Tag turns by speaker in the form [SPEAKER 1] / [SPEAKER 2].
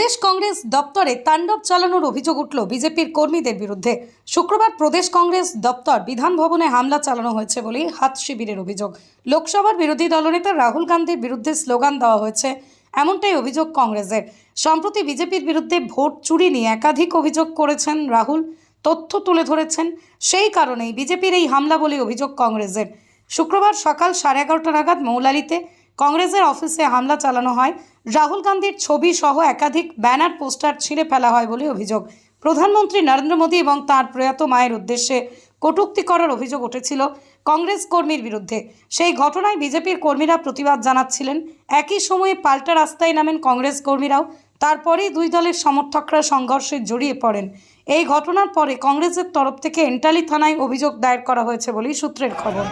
[SPEAKER 1] প্রদেশ কংগ্রেস দপ্তরে তাণ্ডব চালানোর অভিযোগ উঠল বিজেপির কর্মীদের বিরুদ্ধে। শুক্রবার প্রদেশ কংগ্রেস দপ্তর বিধান ভবনে হামলা চালানো হয়েছে বলে হাত শিবিরের অভিযোগ। লোকসভার বিরোধী দলনেতা রাহুল গান্ধীর বিরুদ্ধে স্লোগান দেওয়া হয়েছে, এমনটাই অভিযোগ কংগ্রেসের। সম্প্রতি বিজেপির বিরুদ্ধে ভোট চুরি নিয়ে একাধিক অভিযোগ করেছেন রাহুল, তথ্য তুলে ধরেছেন, সেই কারণেই বিজেপির এই হামলা বলে অভিযোগ কংগ্রেসের। শুক্রবার সকাল সাড়ে এগারোটা নাগাদ মৌলালিতে কংগ্রেসের অফিসে হামলা চালানো হয়। রাহুল গান্ধীর ছবি সহ একাধিক ব্যানার, পোস্টার ছিঁড়ে ফেলা হয় বলে অভিযোগ। প্রধানমন্ত্রী নরেন্দ্র মোদী এবং তার প্রয়াত মায়ের উদ্দেশ্যে কটূক্তি করার অভিযোগ উঠেছিল কংগ্রেস কর্মীর বিরুদ্ধে। সেই ঘটনায় বিজেপির কর্মীরা প্রতিবাদ জানাচ্ছিলেন। একই সময়ে পাল্টা রাস্তায় নামেন কংগ্রেস কর্মীরাও। তারপরেই দুই দলের সমর্থকরা সংঘর্ষে জড়িয়ে পড়েন। এই ঘটনার পরে কংগ্রেসের তরফ থেকে এন্টালি থানায় অভিযোগ দায়ের করা হয়েছে বলেই সূত্রের খবর।